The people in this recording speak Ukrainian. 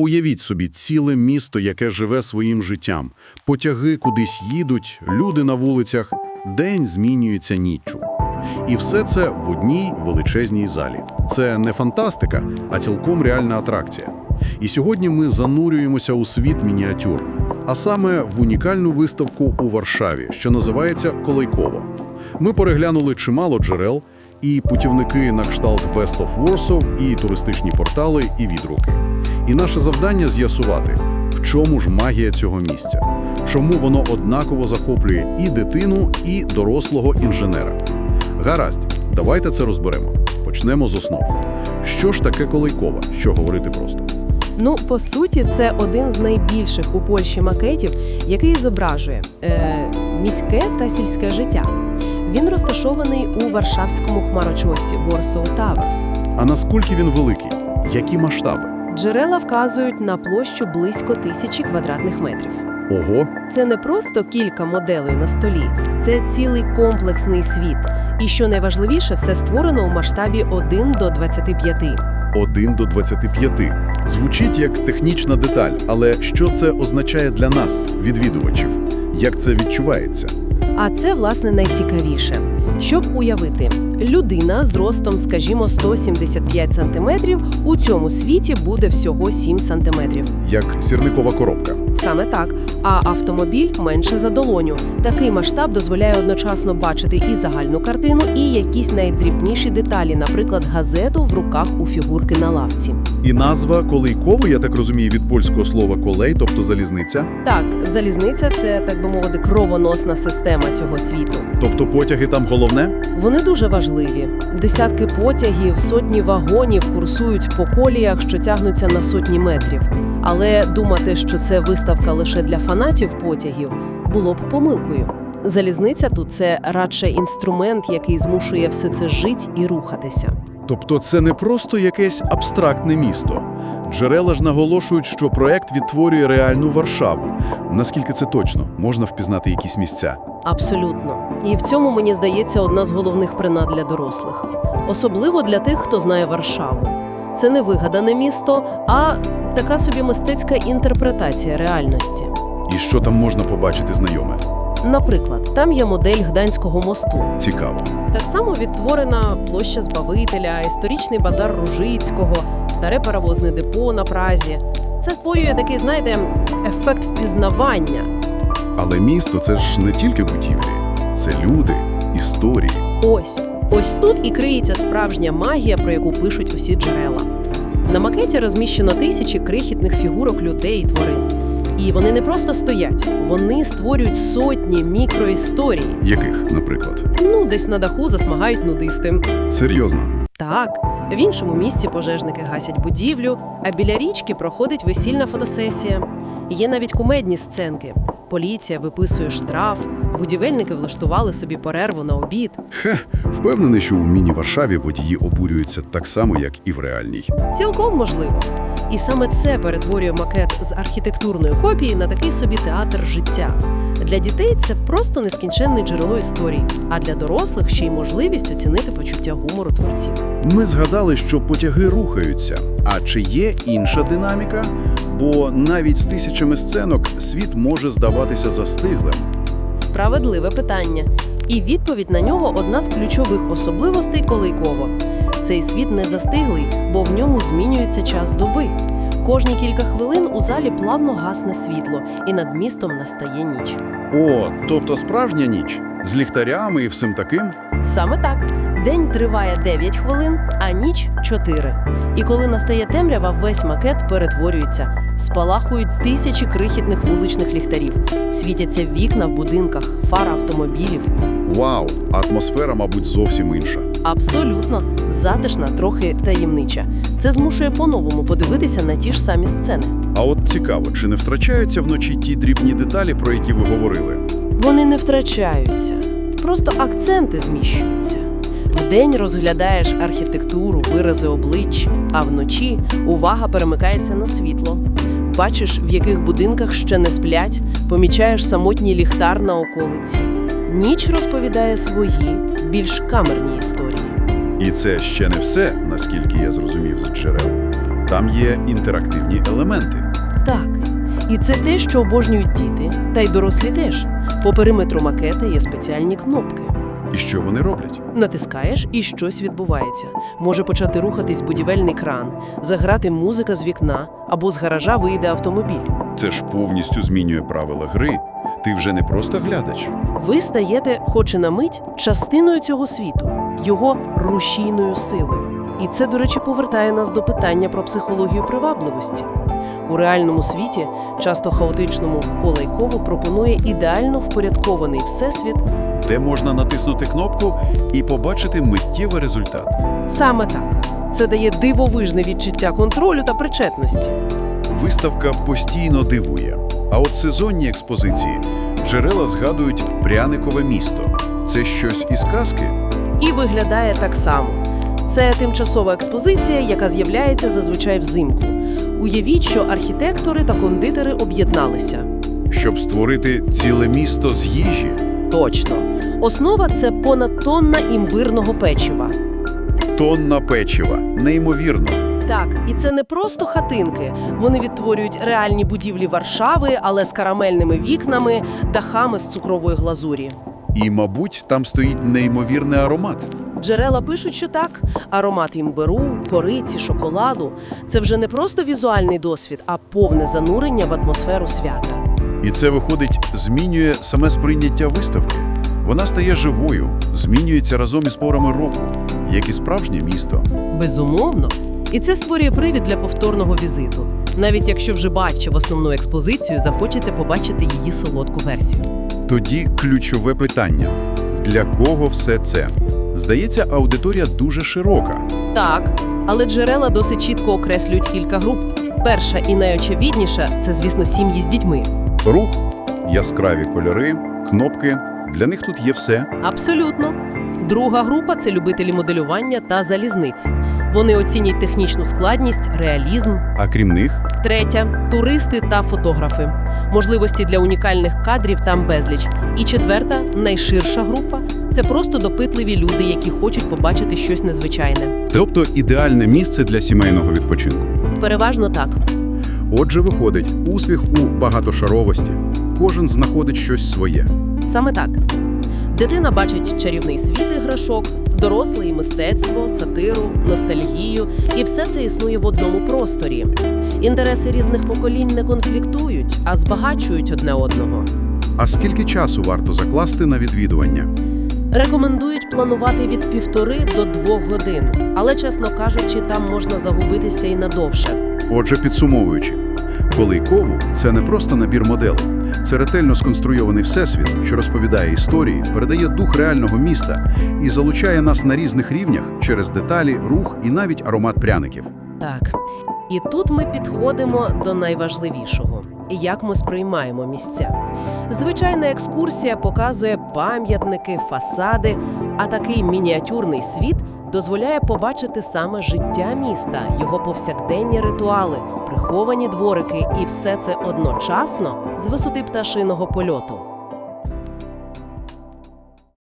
Уявіть собі ціле місто, яке живе своїм життям. Потяги кудись їдуть, люди на вулицях, день змінюється ніччю. І все це в одній величезній залі. Це не фантастика, а цілком реальна атракція. І сьогодні ми занурюємося у світ мініатюр, а саме в унікальну виставку у Варшаві, що називається Колейково. Ми переглянули чимало джерел, і путівники на кшталт Best of Warsaw, і туристичні портали, і відруки. І наше завдання з'ясувати, в чому ж магія цього місця, чому воно однаково захоплює і дитину, і дорослого інженера. Гаразд, давайте це розберемо. Почнемо з основ. Що ж таке Колейкова, що говорити просто? Ну, по суті, це один з найбільших у Польщі макетів, який зображує е, міське та сільське життя. Він розташований у Варшавському хмарочосі Warsaw Towers. А наскільки він великий? Які масштаби? Джерела вказують на площу близько тисячі квадратних метрів. Ого, Це не просто кілька моделей на столі, це цілий комплексний світ. І що найважливіше, все створено у масштабі 1 до 25. 1 до 25. Звучить як технічна деталь, але що це означає для нас, відвідувачів? Як це відчувається? А це, власне, найцікавіше. Щоб уявити, людина з ростом, скажімо, 175 сантиметрів у цьому світі буде всього 7 сантиметрів. Як сірникова коробка. Саме так. А автомобіль менше за долоню. Такий масштаб дозволяє одночасно бачити і загальну картину, і якісь найдрібніші деталі, наприклад, газету в руках у фігурки на лавці. І назва Колейково, я так розумію, від польського слова колей, тобто залізниця. Так, залізниця це так би мовити кровоносна система цього світу. Тобто потяги там головне? Вони дуже важливі. Десятки потягів, сотні вагонів курсують по коліях, що тягнуться на сотні метрів. Але думати, що це виставка лише для фанатів потягів, було б помилкою. Залізниця тут це радше інструмент, який змушує все це жити і рухатися. Тобто це не просто якесь абстрактне місто. Джерела ж наголошують, що проект відтворює реальну Варшаву. Наскільки це точно? Можна впізнати якісь місця? Абсолютно. І в цьому, мені здається, одна з головних принад для дорослих. Особливо для тих, хто знає Варшаву. Це не вигадане місто, а така собі мистецька інтерпретація реальності. І що там можна побачити знайоме? Наприклад, там є модель Гданського мосту. Цікаво. Так само відтворена площа Збавителя, історичний базар Ружицького, старе паровозне депо на Празі. Це створює такий, знаєте, ефект впізнавання. Але місто це ж не тільки будівлі, це люди, історії. Ось ось тут і криється справжня магія, про яку пишуть усі джерела. На макеті розміщено тисячі крихітних фігурок людей і тварин. І вони не просто стоять, вони створюють сотні мікроісторій. Яких, наприклад? Ну, десь на даху засмагають нудисти. Серйозно. Так, в іншому місці пожежники гасять будівлю, а біля річки проходить весільна фотосесія. Є навіть кумедні сценки. Поліція виписує штраф, будівельники влаштували собі перерву на обід. Хе, впевнений, що у міні-Варшаві водії обурюються так само, як і в реальній. Цілком можливо. І саме це перетворює макет з архітектурної копії на такий собі театр життя. Для дітей це просто нескінченне джерело історій, а для дорослих ще й можливість оцінити почуття гумору творців. Ми згадали, що потяги рухаються. А чи є інша динаміка? Бо навіть з тисячами сценок світ може здаватися застиглим. Справедливе питання. І відповідь на нього одна з ключових особливостей Колейково. Цей світ не застиглий, бо в ньому змінюється час доби. Кожні кілька хвилин у залі плавно гасне світло, і над містом настає ніч. О, тобто справжня ніч з ліхтарями і всім таким. Саме так. День триває 9 хвилин, а ніч 4. І коли настає темрява, весь макет перетворюється. Спалахують тисячі крихітних вуличних ліхтарів. Світяться вікна в будинках, фара автомобілів. Вау, атмосфера, мабуть, зовсім інша. Абсолютно затишна, трохи таємнича. Це змушує по-новому подивитися на ті ж самі сцени. А от цікаво, чи не втрачаються вночі ті дрібні деталі, про які ви говорили? Вони не втрачаються, просто акценти зміщуються. Вдень розглядаєш архітектуру, вирази облич, а вночі увага перемикається на світло. Бачиш, в яких будинках ще не сплять, помічаєш самотній ліхтар на околиці. Ніч розповідає свої, більш камерні історії. І це ще не все, наскільки я зрозумів з джерел. Там є інтерактивні елементи. Так. І це те, що обожнюють діти, та й дорослі теж. По периметру макета є спеціальні кнопки. І що вони роблять? Натискаєш і щось відбувається. Може почати рухатись будівельний кран, заграти музика з вікна або з гаража вийде автомобіль. Це ж повністю змінює правила гри. Ти вже не просто глядач. Ви стаєте, хоч і на мить, частиною цього світу, його рушійною силою. І це, до речі, повертає нас до питання про психологію привабливості. У реальному світі, часто хаотичному, Олайково пропонує ідеально впорядкований всесвіт. Де можна натиснути кнопку і побачити миттєвий результат. Саме так. Це дає дивовижне відчуття контролю та причетності. Виставка постійно дивує. А от сезонні експозиції джерела згадують пряникове місто. Це щось із казки? І виглядає так само. Це тимчасова експозиція, яка з'являється зазвичай взимку. Уявіть, що архітектори та кондитери об'єдналися. Щоб створити ціле місто з їжі. Точно. Основа це понад тонна імбирного печива. Тонна печива. Неймовірно. Так, і це не просто хатинки. Вони відтворюють реальні будівлі Варшави, але з карамельними вікнами, дахами з цукрової глазурі. І, мабуть, там стоїть неймовірний аромат. Джерела пишуть, що так. Аромат імбиру, кориці, шоколаду це вже не просто візуальний досвід, а повне занурення в атмосферу свята. І це, виходить, змінює саме сприйняття виставки. Вона стає живою, змінюється разом із порами року, як і справжнє місто. Безумовно. І це створює привід для повторного візиту. Навіть якщо вже бачив основну експозицію, захочеться побачити її солодку версію. Тоді ключове питання: для кого все це? Здається, аудиторія дуже широка. Так, але джерела досить чітко окреслюють кілька груп. Перша і найочевидніша це, звісно, сім'ї з дітьми. Рух, яскраві кольори, кнопки. Для них тут є все. Абсолютно. Друга група це любителі моделювання та залізниць. Вони оцінюють технічну складність, реалізм. А крім них, Третя туристи та фотографи. Можливості для унікальних кадрів там безліч. І четверта, найширша група це просто допитливі люди, які хочуть побачити щось незвичайне. тобто ідеальне місце для сімейного відпочинку. Переважно так. Отже, виходить, успіх у багатошаровості. Кожен знаходить щось своє. Саме так. Дитина бачить чарівний світ іграшок, дорослий мистецтво, сатиру, ностальгію, і все це існує в одному просторі. Інтереси різних поколінь не конфліктують, а збагачують одне одного. А скільки часу варто закласти на відвідування? Рекомендують планувати від півтори до двох годин, але, чесно кажучи, там можна загубитися і надовше. Отже, підсумовуючи, Колейкову – це не просто набір моделей. Це ретельно сконструйований всесвіт, що розповідає історії, передає дух реального міста і залучає нас на різних рівнях через деталі, рух і навіть аромат пряників. Так. І тут ми підходимо до найважливішого як ми сприймаємо місця. Звичайна екскурсія показує пам'ятники, фасади, а такий мініатюрний світ дозволяє побачити саме життя міста, його повсякденні ритуали, приховані дворики, і все це одночасно з висоти пташиного польоту.